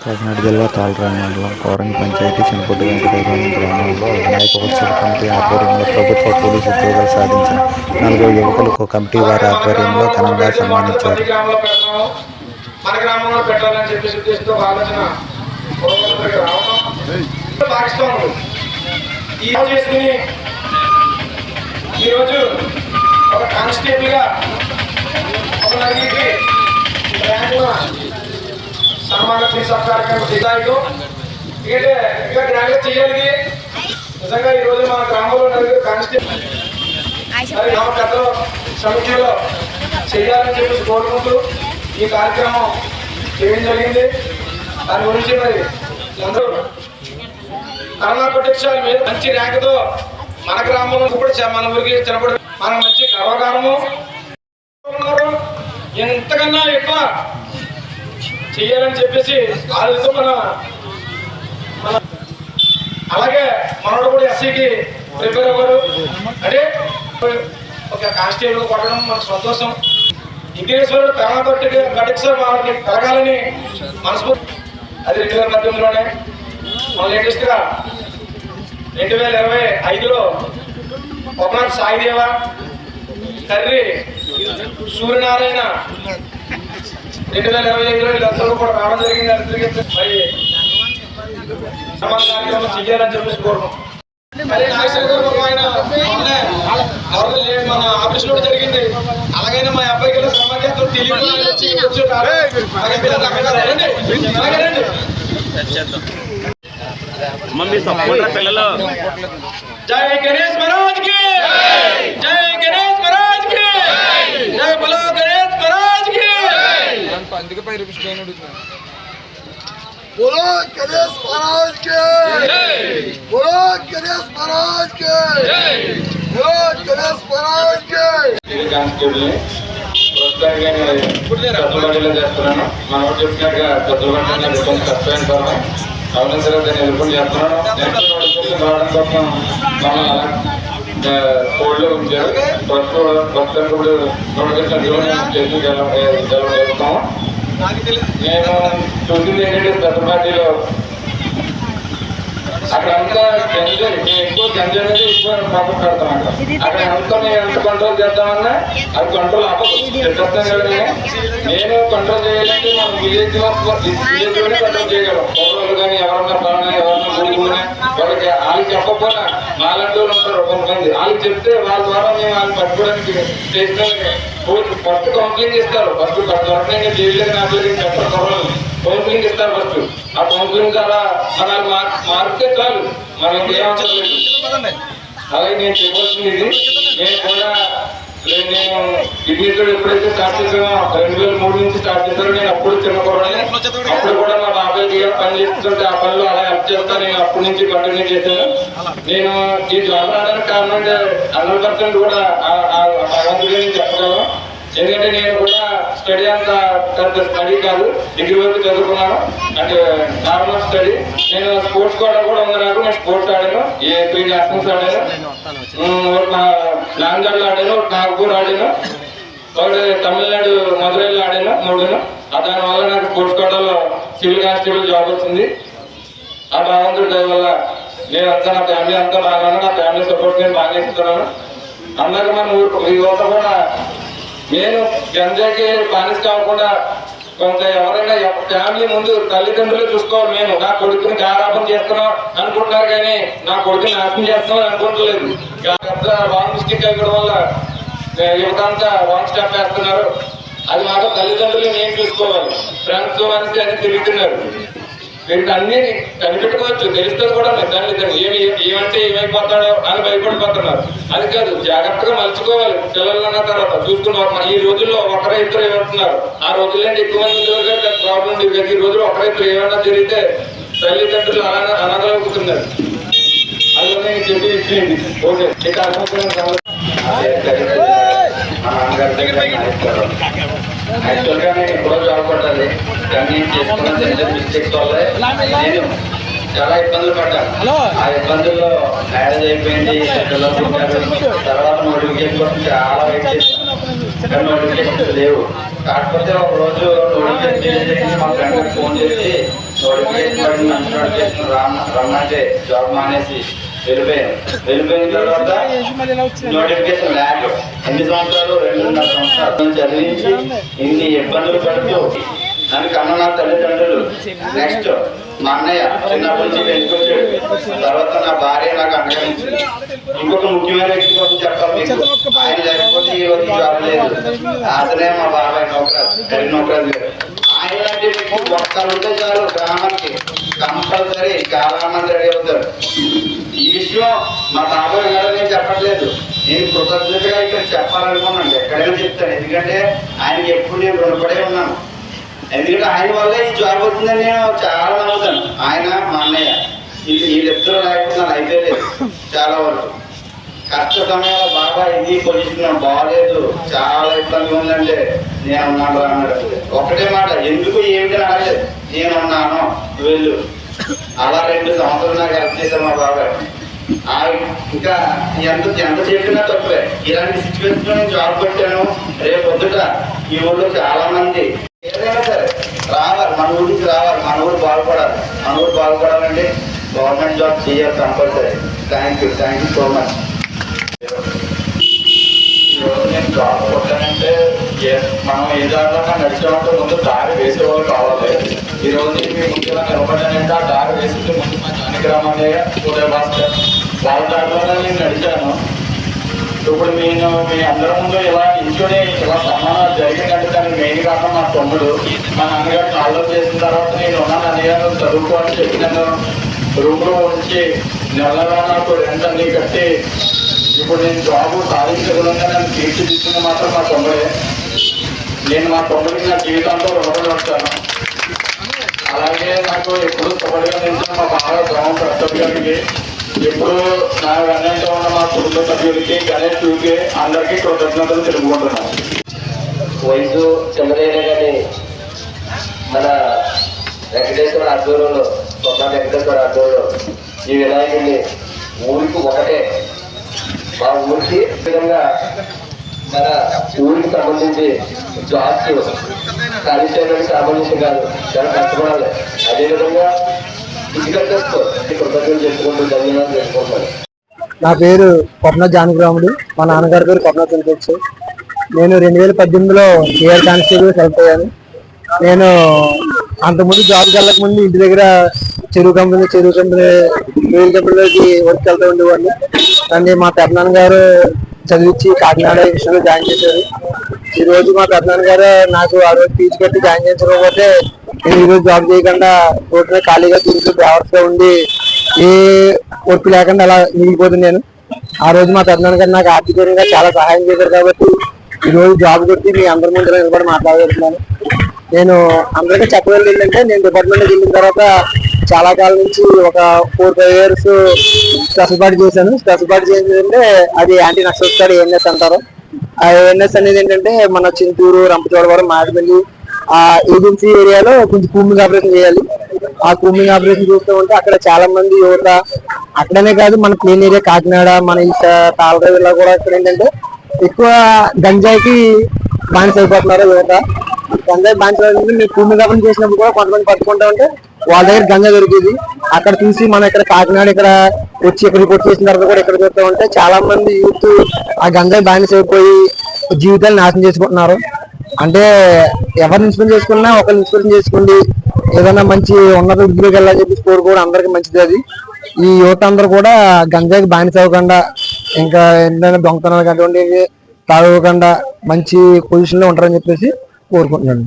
కాకినాడ జిల్లా తాళరాయి మండలం కోరంగి పంచాయతీ చిన్నపొడ్డి వెంకటేశ్వరం గ్రామంలో వినాయక ఉత్సవ కమిటీ ఆధ్వర్యంలో ప్రభుత్వ పోలీసు ఉద్యోగాలు సాధించిన నలుగురు యువకులకు కమిటీ వారి ఆధ్వర్యంలో ఘనంగా సన్మానించారు. మన గ్రామంలో పెట్టాలని చెప్పేసి ఉద్దేశంతో ఒక ఆలోచన ఈరోజు ఒక కానిస్టేబుల్గా ఒక నలుగురికి ర్యాంకుల సన్మాన తీర్చడం కార్యక్రమం ఎందుకంటే ఇంకా గ్రాండ్గా చేయాలి నిజంగా ఈ రోజు మన గ్రామంలో నలుగురు కానిస్టేబుల్ మరి గ్రామ పెద్దల సమితిలో చేయాలని చెప్పేసి కోరుకుంటూ ఈ కార్యక్రమం చేయడం జరిగింది. దాని గురించి మరి అందరూ కరోనా ప్రొటెక్షన్ మీద మంచి ర్యాంకుతో మన గ్రామంలో కూడా మన ఊరికి చిన్నప్పుడు మనం మంచి గర్వకారము ఎంతకన్నా ఎక్కువ చేయాలని చెప్పేసి ఆలోచనతో మన మన అలాగే మనోడు కూడా ఎస్సీకి ప్రిపేర్ అవ్వరు అంటే ఒక కానిస్టేబుల్ కొట్టడం మన సంతోషం. ఇంకేశ్వరుడు ప్రేమ తోటి గడిక్సర్ వాళ్ళకి కలగాలని మనస్ఫూర్తి. అది రెండు వేల పద్దెనిమిదిలోనే మన లేటెస్ట్గా రెండు వేల ఇరవై ఐదులో ఒకనాథ్ సాయిదేవ కర్రి సూర్యనారాయణ రెండు వేల ఇరవై ఐదులో వీళ్ళందరూ కూడా రావడం జరిగింది. అందరికీ మరి సమాన కార్యక్రమం చెయ్యాలని చెప్పేసి కోరుకుంటున్నాం. మరి నాగేశ్వర గారు ఒక ఆయన మొన్నే ఎవరిదో లేదు మన ఆఫీస్లో జరిగింది. అలాగైనా మా అబ్బాయికి సమాజంతో తెలియదు జై గణేష్ మహారాజ్కి జై గణేష్ बोलो गणेश महाराज के बोलो गणेश महाराज के बोलो गणेश महाराज के ఇది కానిస్టేబుల్ ప్రస్తుతానికి చేస్తున్నాను మనం చెప్పినట్టుగా చదువుకుంటున్న కొంచెం కష్టమైన పర్వం అవును సరే దాన్ని ఎదుర్కొని చేస్తున్నాను నెక్స్ట్ నోటిఫికేషన్ రావడం కోసం మన కోడ్లో ఉంచారు ప్రస్తుతం ప్రస్తుతానికి ఇప్పుడు నోటిఫికేషన్ చేసి జరుగుతాము నేను చూసింది ఏంటంటే అక్కడ అంతా నేను ఎక్కువ గంజాయి అనేది ఎక్కువ పాపం పెడతాం అక్కడ అక్కడ అంతా నేను ఎంత కంట్రోల్ చేద్దామన్నా అది కంట్రోల్ అవ్వదు చెప్పేస్తాను కదా నేను. కంట్రోల్ చేయాలంటే మనం విలేజ్ విలేజ్లోనే కంట్రోల్ చేయగలం పౌరులు కానీ ఎవరన్నా పలానా ఎవరన్నా గురుగునే వాళ్ళకి వాళ్ళకి చెప్పకపోయినా వాళ్ళు ఉంటారు కొంతమంది. వాళ్ళకి చెప్తే వాళ్ళ ద్వారా మేము వాళ్ళని పట్టుకోవడానికి చేసిన ఫస్ట్ కౌన్సిలింగ్ ఇస్తారు. ఫస్ట్ దొరకనే జైలు నాకు చెప్పడం కౌన్సిలింగ్ ఇస్తారు ఫస్ట్. ఆ కౌన్సిలింగ్ ద్వారా మార్ మారితే చాలు. మనకి ఏం అవసరం లేదు అలాగే నేను చెప్పాల్సింది ఇది. నేను కూడా నేను కిడ్నీతో ఎప్పుడైతే స్టార్ట్ చేసానో రెండు వేల మూడు నుంచి స్టార్ట్ చేశానో నేను అప్పుడు చిన్న కుర్రాడిని అప్పుడు కూడా మా బాబాయ్ గారు పని చేస్తుంటే ఆ పనిలో అలా హెల్ప్ చేస్తాను నేను అప్పటి నుంచి కంటిన్యూ చేశాను నేను ఈ జాబ్ రావడానికి కారణం హండ్రెడ్ పర్సెంట్ కూడా నేను చెప్పగలను ఎందుకంటే నేను కూడా స్టడీ అంత పెద్ద స్టడీ కాదు డిగ్రీ వరకు చదువుకున్నాను అంటే నార్మల్ స్టడీ నేను స్పోర్ట్స్ కూడా కూడా ఉంది నాకు నేను స్పోర్ట్స్ ఆడాను ఏ త్రీ నేషనల్స్ ఆడాను ఉమ్, ఒక లాంగర్లో ఆడాను నాగపూర్ ఆడాను. ఒకటి తమిళనాడు మధురైలో ఆడాను మూడును. దాని దానివల్ల నాకు స్పోర్ట్స్ కోటాలో సివిల్ కానిస్టేబుల్ జాబ్ వచ్చింది. ఆ భగవంతుడి దయ వల్ల నేను అంతా నా ఫ్యామిలీ అంతా బాగా నా ఫ్యామిలీ సపోర్ట్ నేను బాగా ఇస్తున్నాను అందరికీ మన ఊరు ఈ యువత కూడా నేను గంజాకి బానిస్ కాకుండా కొంత ఎవరైనా ఫ్యామిలీ ముందు తల్లిదండ్రులు చూసుకోవాలి మేము. నా కొడుకుని చేస్తున్నాం అనుకుంటున్నారు కానీ నా కొడుకుని నాశనం చేస్తున్నాం అనుకుంటలేదు పెద్ద రాంగ్ మిస్టేక్ అవ్వడం వల్ల యువతంతా యువత స్టాప్ వేస్తున్నారు అది మాత్రం తల్లిదండ్రులు నేను చూసుకోవాలి? ఫ్రెండ్స్ మనిషి అని తిరుగుతున్నారు. వీరికి అన్ని కనిపెట్టుకోవచ్చు తెలుస్తుంది కూడా తల్లిదండ్రులు ఏమి ఏమంటే ఏమైపోతాడో అని భయపడిపోతున్నారు. అది కాదు జాగ్రత్తగా మలుచుకోవాలి. పిల్లలు అన్న తర్వాత చూసుకున్న ఈ రోజుల్లో ఒకరే ఇద్దరు ఏమంటున్నారు? ఆ రోజుల్లో ఎక్కువ మంది ప్రాబ్లం ఉండేది ఈ రోజుల్లో ఒకరే ఇద్దరు ఏమన్నా జరిగితే తల్లిదండ్రులు అలా అనగలుగుతున్నారు అది నేను చెప్పి ఇచ్చేయండి ఓకే ఇక అనుకుంటున్నాను మా నాన్నగారి దగ్గర యాక్చువల్గా నేను ఎప్పుడో జాబ్ పడ్డాను కానీ చేసుకున్న చిన్న చిన్న మిస్టేక్స్ వల్ల. నేను చాలా ఇబ్బందులు పడ్డాను ఆ ఇబ్బందుల్లో మ్యారేజ్ అయిపోయింది పిల్లలు తర్వాత నోటిఫికేషన్ కోసం చాలా వెయిట్ చేశాను కానీ నోటిఫికేషన్స్ లేవు. కాకపోతే ఒక రోజు నోటిఫికేషన్ మా ఫ్రెండ్ ఫోన్ చేసి నోటిఫికేషన్ పడింది మంచి నోటిఫికేషన్ రమ్మ రమ్మంటే జాబ్ మానేసి వెళ్ళిపోయాను వెళ్ళిపోయిన తర్వాత నోటిఫికేషన్ ల్యాక్ ఎన్ని సంవత్సరాలు? రెండున్నర సంవత్సరాలు. చదివించి ఇన్ని ఇబ్బందులు పడుతూ నన్ను కన్న నా తల్లిదండ్రులు. నెక్స్ట్ మా అన్నయ్య చిన్నప్పటి నుంచి పెంచుకొచ్చాడు తర్వాత నా భార్య నాకు అండగించింది ఇంకొక ముఖ్యమైన వ్యక్తి కోసం మీకు. ఆయన లేకపోతే ఈ రోజు జాబ్ లేదు. అతనే మా బాబాయ్ నౌకరాజ్ కరీ నౌకరాజ్ గారు. ఆయన లాంటి మీకు ఒక్కరు ఉంటే చాలు గ్రామానికి కంపల్సరీ చాలా రెడీ అవుతారు. ఈ విషయం మా బాబాయ్ గారు నేను చెప్పట్లేదు. నేను కృతజ్ఞతగా ఇక్కడ చెప్పాలనుకున్నాను. ఎక్కడైనా చెప్తాను. ఎందుకంటే ఆయనకి ఎప్పుడు నేను రుణపడే ఉన్నాను. ఎందుకంటే ఆయన వల్ల ఈ జాబ్ వచ్చిందని నేను చాలా నమ్ముతాను ఆయన మా అన్నయ్య వీళ్ళు వీళ్ళిద్దరూ లేకపోతే నా లేదు చాలా వరకు. కష్ట సమయంలో బాబా ఇది పొజిషన్ బాగాలేదు. చాలా ఇబ్బంది ఉందంటే నేను ఉన్నాను అన్నాడు. ఒకటే మాట ఎందుకు ఏమిటి అడగలేదు. నేను ఉన్నాను వెళ్ళు. అలా రెండు సంవత్సరాలు నాకు హెల్ప్ చేశాను మా బాబాయ్ ఇంకా ఎంత ఎంత చెప్పినా తప్పే. ఇలాంటి సిచ్యువేషన్లో నేను జాబ్ పెట్టాను. రేపు పొద్దుట ఈ ఊళ్ళో చాలా మంది ఏదైనా సరే రావాలి. మన ఊరి నుంచి రావాలి. మన ఊరు బాగుపడాలి. మన ఊరు బాగుపడాలంటే గవర్నమెంట్ జాబ్ చేయాలి compulsory. Thank you thank you so much ఈరోజు నేను జాబ్ కొట్టానంటే మనం ఏ దాంట్లో నడిచామంటే ముందు దారి వేసేవాళ్ళు కావాలి. ఈ రోజు మీ ముందుగా ఇలా ఆ దారి వేసింది ముందు మా జానగ్రామయ్య ఉదయ భాస్కర్ వాళ్ళ దారిలోనే నేను నడిచాను ఇప్పుడు నేను మీ అందరి ముందు ఇలా నిల్చొని ఇలా సన్మానం జరిగిందంటే దానికి మెయిన్ కారణం మా తమ్ముడు మా నాన్నగారు కాళ్ళు చేసిన తర్వాత నేను ఉన్నాను అన్నయ్య చదువుకోవాలని చెప్పినాను. రూమ్లో ఉంచి నెలగా నాకు రెంట్ అన్ని కట్టి ఇప్పుడు నేను జాబ్ సాధించగలంగా నన్ను తీర్చిదిద్దున్న మాత్రం మా తమ్ముడే. నేను మా తమ్ముడికి నా జీవితంతో రుణపడి ఉంటాను. అలాగే నాకు ఎప్పుడు సపోర్ట్గా నిలిచిన మా బాగా గ్రామం ప్రతాప్ ఇప్పుడు నా వెన్నంటే ఉన్న మా కుటుంబ సభ్యులకి గణేష్ యూకి అందరికీ కృతజ్ఞతలు తెలుపుకుంటున్నాను వయసు చంద్రయ్య కానీ మన వెంకటేశ్వర ఆధ్వర్యంలో స్వర్ణ వెంకటేశ్వర ఆధ్వర్యంలో ఈ వినాయకుడిని ఊరికి ఒకటే మా ఊరికి విధంగా మన ఊరికి సంబంధించి జాబ్స్ కాళేశ్వరానికి సంబంధించి కాదు చాలా కష్టపడాలి అదేవిధంగా నా పేరు కొప్పన జానకిరాముడు. మా నాన్నగారి పేరు కొప్పన తినిపించు నేను రెండు వేల పద్దెనిమిదిలో ఏఆర్ కానిస్టేబుల్ సెలెక్ట్ అయ్యాను. నేను అంతకుముందు జాబ్కి వెళ్ళక ముందు ఇంటి దగ్గర చెరువు కంపెనీ చెరువు కంపెనీ రైలు కంపెనీలోకి వర్క్ వెళ్తూ ఉండేవాడిని. నన్ను మా పెద్దనాన్న గారు చదివించి కాకినాడ విషయంలో జాయిన్ చేశారు. ఈ రోజు మా పెద్దనాన్న గారు నాకు ఆ రోజు ఫీజు కట్టి జాయిన్ చేయించకపోతే నేను ఈ రోజు జాబ్ చేయకుండా రోడ్డు మీద ఖాళీగా తిరుగుతూ డ్రైవర్స్గా ఉండి ఏ వర్క్ లేకుండా అలా మిగిలిపోతుంది నేను. ఆ రోజు మా పెద్దనాన్న గారు నాకు ఆర్థికంగా చాలా సహాయం చేశారు కాబట్టి ఈ రోజు జాబ్ కొట్టి మీ అందరి ముందు నిలబడి మాట్లాడగలుగుతున్నాను నేను అందరికీ చెప్పగలిగింది ఏంటంటే నేను డిపార్ట్మెంట్కి వెళ్ళిన తర్వాత చాలా కాలం నుంచి ఒక ఫోర్ ఫైవ్ ఇయర్స్ స్ట్రెస్ పాటు చేశాను. స్ట్రెస్ పాటు చేసిందంటే అది యాంటీ నక్సల్స్ కార్డ్ ఏఎన్ఎస్ అంటారు. ఆ ఏఎన్ఎస్ అనేది ఏంటంటే మన చింతూరు రంపచోడవరం మాడపల్లి ఆ ఏజెన్సీ ఏరియాలో కొంచెం కూమింగ్ ఆపరేషన్ చేయాలి. ఆ కూమింగ్ ఆపరేషన్ చూస్తూ ఉంటే అక్కడ చాలా మంది యువత అక్కడనే కాదు మన ప్లేన్ ఏరియా కాకినాడ మన ఈ తాళరేవిలో కూడా ఇక్కడ ఏంటంటే ఎక్కువ గంజాయికి బానిస అయిపోతున్నారు యువత. గంజాయి బానిస మీ కూమింగ్ ఆపరేషన్ చేసినప్పుడు కూడా కొంతమంది పట్టుకుంటా ఉంటే వాళ్ళ దగ్గర గంజా దొరికేది. అక్కడ చూసి మనం ఇక్కడ కాకినాడ ఇక్కడ వచ్చి ఇక్కడ రిపోర్ట్ చేసిన తర్వాత కూడా ఇక్కడ చూస్తూ ఉంటే చాలా మంది యూత్ ఆ గంజాయి బానిస అయిపోయి జీవితాలు నాశనం చేసుకుంటున్నారు. అంటే ఎవరిని ఇన్స్పైర్ చేసుకున్నా ఒకరిని ఇన్స్పైర్ చేసుకోండి. ఏదైనా మంచి ఉన్నత వృద్ధిలోకి వెళ్ళాలని చెప్పి స్కోర్ కూడా అందరికి మంచిది అది. ఈ యువత అందరూ కూడా గంజాయికి బానిస అవ్వకుండా ఇంకా ఏంటంటే దొంగతనాలు అటువంటివి తాగకుండా మంచి పొజిషన్లో ఉంటారని చెప్పేసి కోరుకుంటున్నాను.